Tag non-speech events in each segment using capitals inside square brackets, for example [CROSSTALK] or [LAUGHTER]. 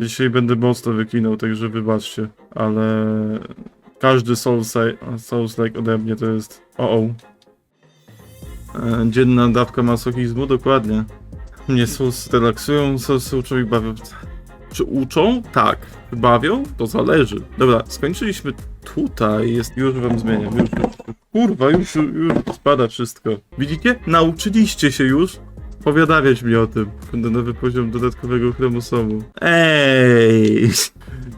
Dzisiaj będę mocno wyklinał, także wybaczcie, ale każdy Souls- Souls-like ode mnie to jest o o. E, Dzienna dawka masochizmu, dokładnie. Mnie Souls relaksują, Soulsy uczą i bawią. Czy uczą? Tak. Bawią? To zależy. Dobra, skończyliśmy tutaj, jest, już wam zmienię, już, już, już. Kurwa, już, już spada wszystko. Widzicie? Nauczyliście się już powiadamiać mi o tym. Będę nowy poziom dodatkowego chromosomu. Ej!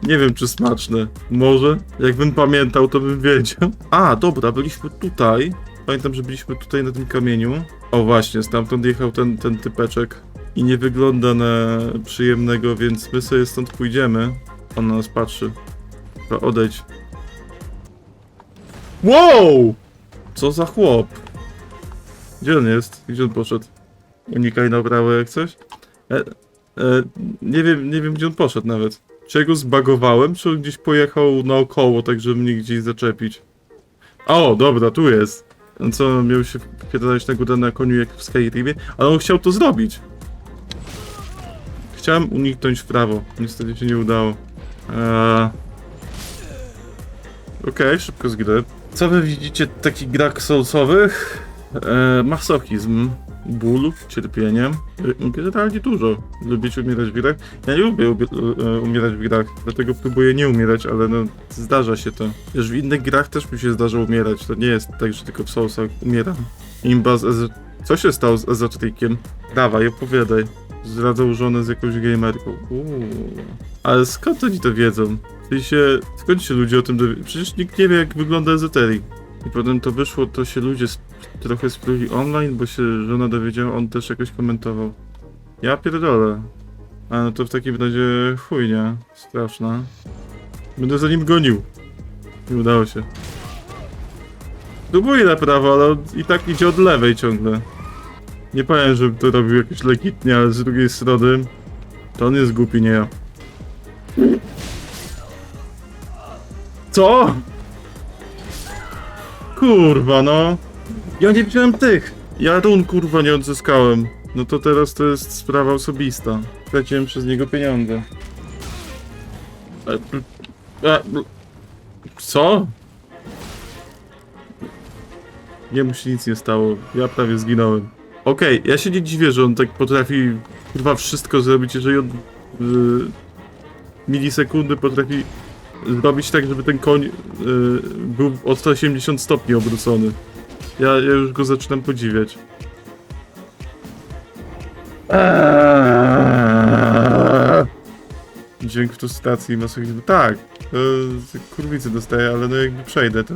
Nie wiem, czy smaczne. Może? Jakbym pamiętał, to bym wiedział. A, dobra, byliśmy tutaj. Pamiętam, że byliśmy tutaj na tym kamieniu. O właśnie, stamtąd jechał ten, ten typeczek. I nie wygląda na przyjemnego, więc my sobie stąd pójdziemy. On na nas patrzy. Dobra, odejdź. Wow! Co za chłop? Gdzie on jest? Gdzie on poszedł? Unikaj na prawo jak coś? E, e, nie wiem, nie wiem gdzie on poszedł nawet. Czy ja go zbagowałem, czy on gdzieś pojechał naokoło, tak żeby mnie gdzieś zaczepić? O, dobra, tu jest. On co, miał się wpierdalać na górę na koniu jak w Skyrimie? Ale on chciał to zrobić. Chciałem uniknąć w prawo. Niestety się nie udało. Eee... Okej, szybko zginę. Co wy widzicie takich grach soulsowych? Eee, masochizm, ból, cierpienie. E, Generalnie dużo. Lubicie umierać w grach? Ja nie lubię ubie- e, umierać w grach, dlatego próbuję nie umierać, ale no zdarza się to. Już w innych grach też mi się zdarza umierać. To nie jest tak, że tylko w Soulsach umieram. Imba z Co się stało z Ezotrikiem? Dawaj, opowiadaj. Zdradzał żonę z jakąś gamerką. Uuu. Ale skąd oni to wiedzą? W sensie, skąd się ludzie o tym dowiedzą? Przecież nikt nie wie, jak wygląda ezoterik. I potem to wyszło, to się ludzie trochę spruli online, bo się żona dowiedziała, on też jakoś komentował. Ja pierdolę. A no to w takim razie chujnia. Straszna. Będę za nim gonił. Nie udało się. Próbuję na prawo, ale i tak idzie od lewej ciągle. Nie powiem, żebym to robił jakoś legitnie, ale z drugiej strony to on jest głupi, nie ja. Co? Kurwa, no. Ja nie wziąłem tych. Ja run kurwa nie odzyskałem. No to teraz to jest sprawa osobista. Straciłem przez niego pieniądze. E, e, bl- Co? Jemu się nic nie stało. Ja prawie zginąłem. Okej, ja się nie dziwię, że on tak potrafi kurwa wszystko zrobić, jeżeli on w milisekundy potrafi zrobić tak, żeby ten koń y, był o 180 stopni obrócony. Ja, ja już go zaczynam podziwiać. Dźwięk frustracji i masochizmu. Tak, yy, kurwicy dostaję, ale no jakby przejdę to.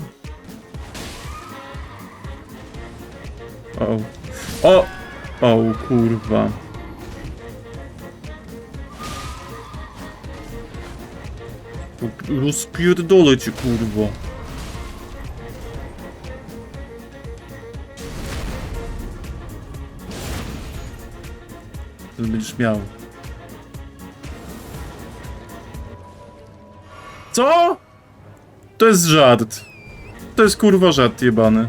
O. O! O, kurwa. Rozpierdolę cię, kurwa. To będziesz miał. Co? To jest żart. To jest kurwa żart jebany.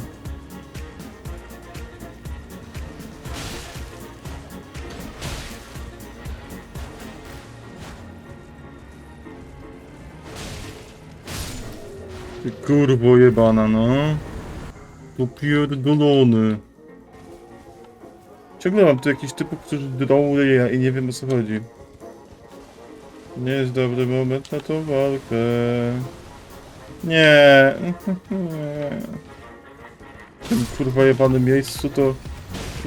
Ty kurwo jebana, no. Popierdolony. Ciągle mam tu jakichś typów, którzy drą ryja i nie wiem o co chodzi. Nie jest dobry moment na tą walkę. Nie. nie. [LAUGHS] W tym kurwa jebanym miejscu to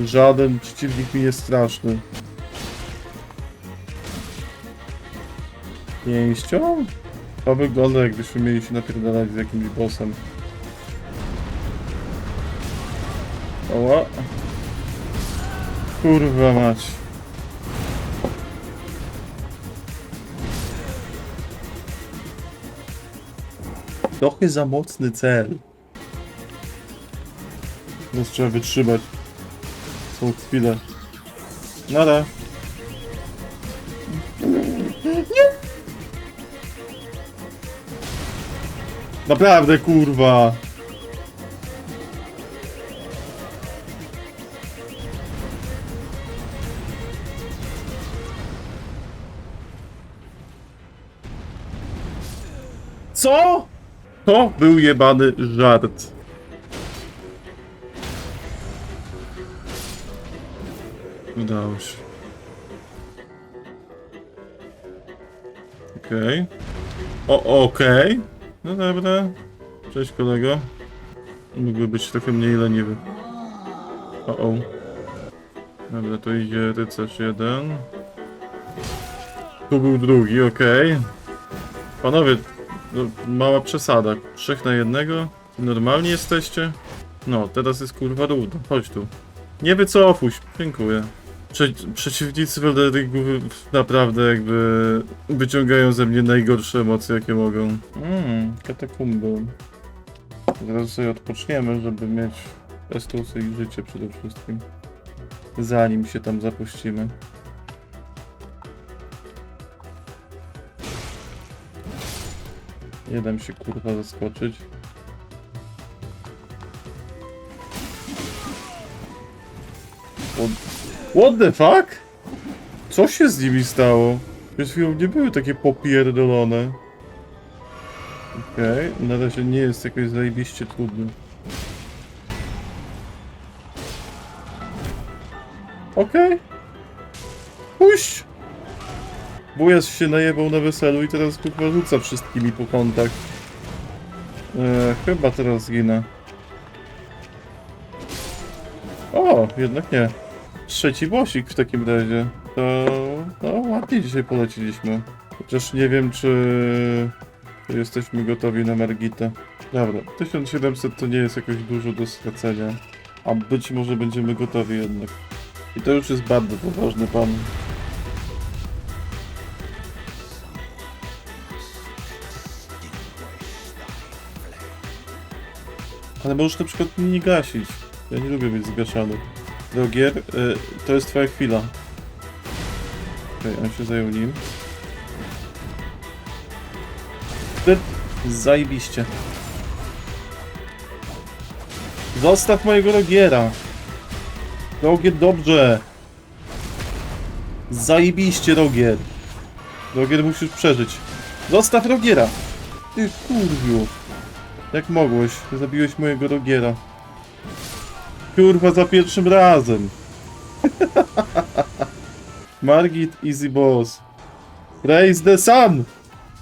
żaden przeciwnik mi jest straszny. Pięścią? To wygląda jakbyśmy mieli się napierdalać z jakimś bossem. Oła. Kurwa mać. Trochę za mocny cel. No trzeba wytrzymać. Są chwilę. Nada. Naprawdę kurwa. Co? To był jebany żart. Udało się. Okej. O, okej. No dobra. Cześć kolego. Mógłby być trochę mniej leniwy. O, o. Dobra, to idzie rycerz jeden. Tu był drugi, okej. Panowie, no, mała przesada. Trzech na jednego? Normalni jesteście? No, teraz jest kurwa rudo. Chodź tu. Nie wycofuj. Dziękuję. Prze przeciwnicy Welderingu naprawdę jakby wyciągają ze mnie najgorsze emocje jakie mogą. Mmm, katakumby. Zaraz sobie odpoczniemy, żeby mieć estusy i życie przede wszystkim. Zanim się tam zapuścimy. Nie dam się kurwa zaskoczyć. What, what the fuck? Co się z nimi stało? Przed chwilą nie były takie popierdolone. Okej, na razie nie jest jakoś zajebiście trudny. Okej. Puść! Wujas się najebał na weselu i teraz kurwa rzuca wszystkimi po kątach. Eee, chyba teraz zginę. O, jednak nie. Trzeci bosik w takim razie. To no, ładnie dzisiaj poleciliśmy. Chociaż nie wiem, czy czy jesteśmy gotowi na Margitę. Dobra, 1700 to nie jest jakoś dużo do stracenia. A być może będziemy gotowi jednak. I to już jest bardzo poważny pan. Ale możesz na przykład nie gasić. Ja nie lubię być zgaszany. Drogier, y, to jest twoja chwila. Okej, on się zajął nim. Zajebiście. Zostaw mojego Rogiera. Rogier, dobrze. Zajebiście, Rogier. Rogier, musisz przeżyć. Zostaw Rogiera. Ty kurwiu. Jak mogłeś? Zabiłeś mojego Rogiera. Kurwa, za pierwszym razem. [LAUGHS] Margit, easy boss. Praise the sun!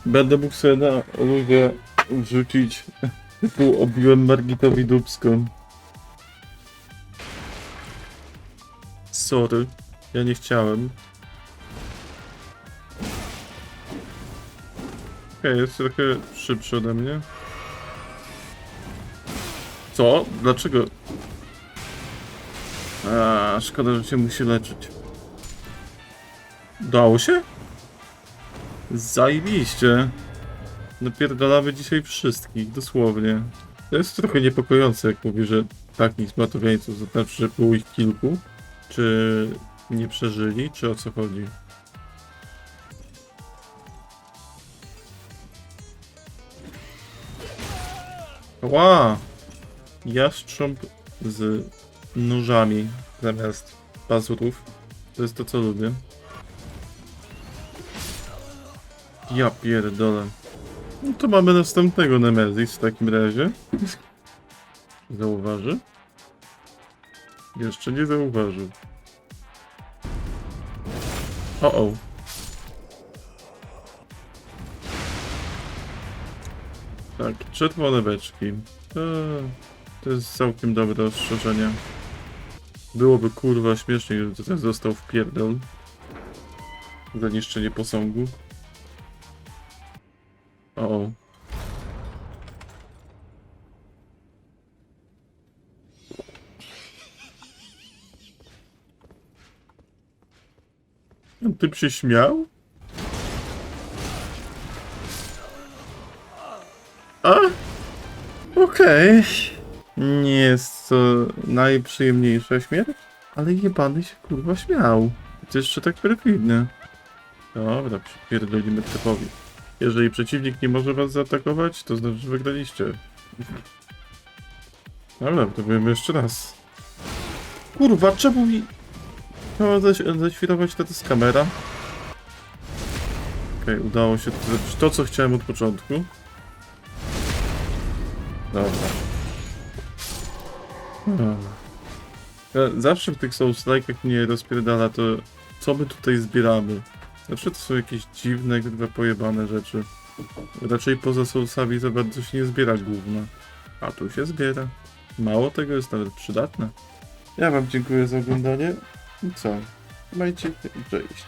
Będę mógł sobie na ludzie wrzucić. Tu obiłem Margitowi dubską. Sorry, ja nie chciałem. Okej, jest trochę szybszy ode mnie. Co? Dlaczego? A, szkoda, że się musi leczyć. Dało się? Zajebiście. Napierdalamy dzisiaj wszystkich, dosłownie. To jest trochę niepokojące, jak mówi, że takich zmatowieńców, to znaczy, że było ich kilku. Czy nie przeżyli, czy o co chodzi? Ła! Jastrząb z nóżami zamiast pazurów. To jest to, co lubię. Ja pierdolę. No to mamy następnego Nemesis w takim razie. Zauważy? Jeszcze nie zauważył. O o. Tak, czerwone beczki. To, to jest całkiem dobre ostrzeżenie. Byłoby kurwa śmiesznie, gdyby to został w pierdol. Za niszczenie posągu. O. o. Typ się śmiał? A? Okej. Nie jest to najprzyjemniejsza śmierć, ale jebany się kurwa śmiał. To jeszcze tak perfidny. Dobra, przypierdolimy typowi. Jeżeli przeciwnik nie może was zaatakować, to znaczy, że wygraliście. Dobra, próbujemy jeszcze raz. Kurwa, czemu mi... Chciała zaś, zaświrować to z kamera. Okej, udało się zrobić to, co chciałem od początku. Dobra. Hmm. Zawsze w tych Souls-like'ach mnie rozpierdala to, co my tutaj zbieramy. Zawsze to są jakieś dziwne, chyba pojebane rzeczy. Raczej poza Soulsami za bardzo się nie zbiera główna. A tu się zbiera. Mało tego jest nawet przydatne. Ja wam dziękuję za oglądanie. I co? I cześć.